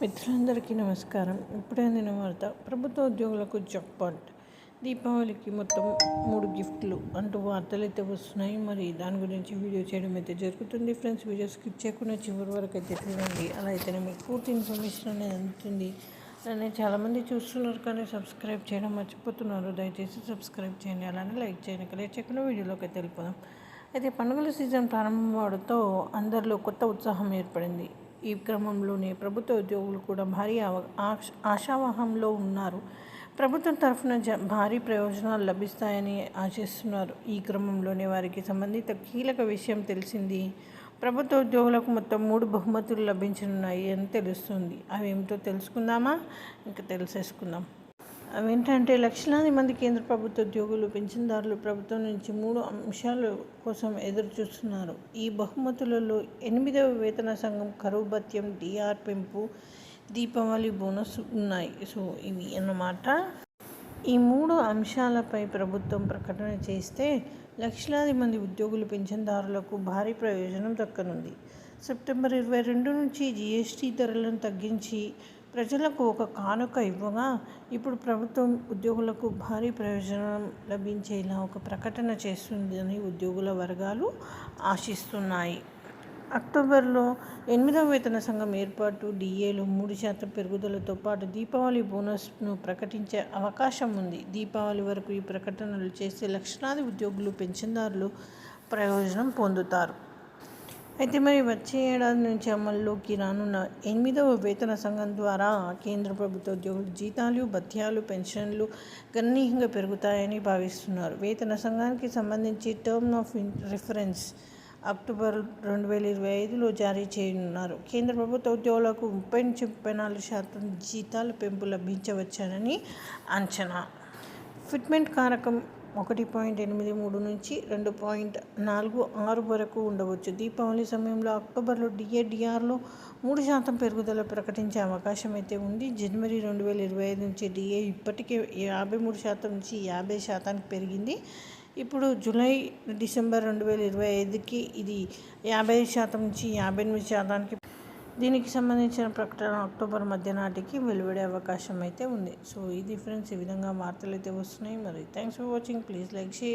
మిత్రులందరికీ నమస్కారం. ఇప్పుడే అందిన వార్త ప్రభుత్వ ఉద్యోగులకు జాక్పాట్ దీపావళికి మొత్తం మూడు గిఫ్ట్లు అంటూ వార్తలు అయితే వస్తున్నాయి. మరి దాని గురించి వీడియో చేయడం అయితే జరుగుతుంది. ఫ్రెండ్స్ వీడియో స్కిప్ చేయకుండా చివరి వరకు అయితే చూడండి. అలా అయితేనే మీకు పూర్తి ఇన్ఫర్మేషన్ అనేది అందుతుంది. అలానే చాలామంది చూస్తున్నారు కానీ సబ్స్క్రైబ్ చేయడం మర్చిపోతున్నారు. దయచేసి సబ్స్క్రైబ్ చేయండి. అలానే లైక్ చేయండి. ఇక్కడ చేయకుండా వీడియోలోకి అయితే వెళ్ళిపోదాం. అయితే పండుగల సీజన్ ప్రారంభం అవడంతో అందరిలో కొత్త ఉత్సాహం ఏర్పడింది. ఈ క్రమంలోనే ప్రభుత్వ ఉద్యోగులు కూడా భారీ అవ- ఆశ- ఉన్నారు. ప్రభుత్వం తరఫున జ భారీ ప్రయోజనాలు లభిస్తాయని ఆశిస్తున్నారు. ఈ క్రమంలోనే వారికి సంబంధిత కీలక విషయం తెలిసింది. ప్రభుత్వ ఉద్యోగులకు మొత్తం మూడు బహుమతులు లభించనున్నాయి అని తెలుస్తుంది. అవి ఏమిటో తెలుసుకుందామా? ఇంకా తెలిసేసుకుందాం. అవేంటంటే లక్షలాది మంది కేంద్ర ప్రభుత్వ ఉద్యోగులు పెన్షన్దారులు ప్రభుత్వం నుంచి మూడు అంశాల కోసం ఎదురు చూస్తున్నారు ఈ బహుమతులలో ఎనిమిదవ వేతన సంఘం కరువు భత్యం డిఆర్ పెంపు దీపావళి బోనస్ ఉన్నాయి. సో ఇవి అన్నమాట. ఈ మూడు అంశాలపై ప్రభుత్వం ప్రకటన చేస్తే లక్షలాది మంది ఉద్యోగులు పెన్షన్దారులకు భారీ ప్రయోజనం దక్కనుంది. సెప్టెంబర్ ఇరవై రెండు నుంచి జీఎస్టీ ధరలను తగ్గించి ప్రజలకు ఒక కానుక ఇవ్వగా ఇప్పుడు ప్రభుత్వం ఉద్యోగులకు భారీ ప్రయోజనం లభించేలా ఒక ప్రకటన చేస్తుందని ఉద్యోగుల వర్గాలు ఆశిస్తున్నాయి. అక్టోబర్లో ఎనిమిదవ వేతన సంఘం ఏర్పాటు డిఏలో మూడు శాతం పెరుగుదలతో పాటు దీపావళి బోనస్ను ప్రకటించే అవకాశం ఉంది. దీపావళి వరకు ఈ ప్రకటనలు చేస్తే లక్షలాది ఉద్యోగులు పెన్షన్దారులు ప్రయోజనం పొందుతారు. అయితే మరి వచ్చే ఏడాది నుంచి అమల్లోకి రానున్న ఎనిమిదవ వేతన సంఘం ద్వారా కేంద్ర ప్రభుత్వ ఉద్యోగులు జీతాలు భత్యాలు పెన్షన్లు గణనీయంగా పెరుగుతాయని భావిస్తున్నారు. వేతన సంఘానికి సంబంధించి టర్మ్ ఆఫ్ రిఫరెన్స్ అక్టోబర్ రెండు వేల ఇరవై ఐదులో జారీ చేయనున్నారు. కేంద్ర ప్రభుత్వ ఉద్యోగులకు ముప్పై నుంచి ముప్పై నాలుగు శాతం జీతాల పెంపు లభించవచ్చని అంచనా. ఫిట్మెంట్ కారకం ఒకటి పాయింట్ ఎనిమిది మూడు నుంచి రెండు పాయింట్ నాలుగు ఆరు వరకు ఉండవచ్చు. దీపావళి సమయంలో అక్టోబర్లో డిఏడిఆర్లో మూడు శాతం పెరుగుదల ప్రకటించే అవకాశం అయితే ఉంది. జనవరి రెండు వేల ఇరవై ఐదు నుంచి డిఏ ఇప్పటికే యాభై మూడు శాతం నుంచి యాభై శాతానికి పెరిగింది. ఇప్పుడు జూలై డిసెంబర్ రెండు వేల ఇరవై ఐదుకి ఇది యాభై శాతం నుంచి యాభై ఎనిమిది శాతానికి దీనికి సంబంధించిన ప్రకటన అక్టోబర్ మధ్య నాటికి వెలువడే అవకాశం అయితే ఉంది. సో ఇది ఫ్రెండ్స్ ఈ విధంగా వార్తలు అయితే వస్తున్నాయి. మరి thanks for watching please like share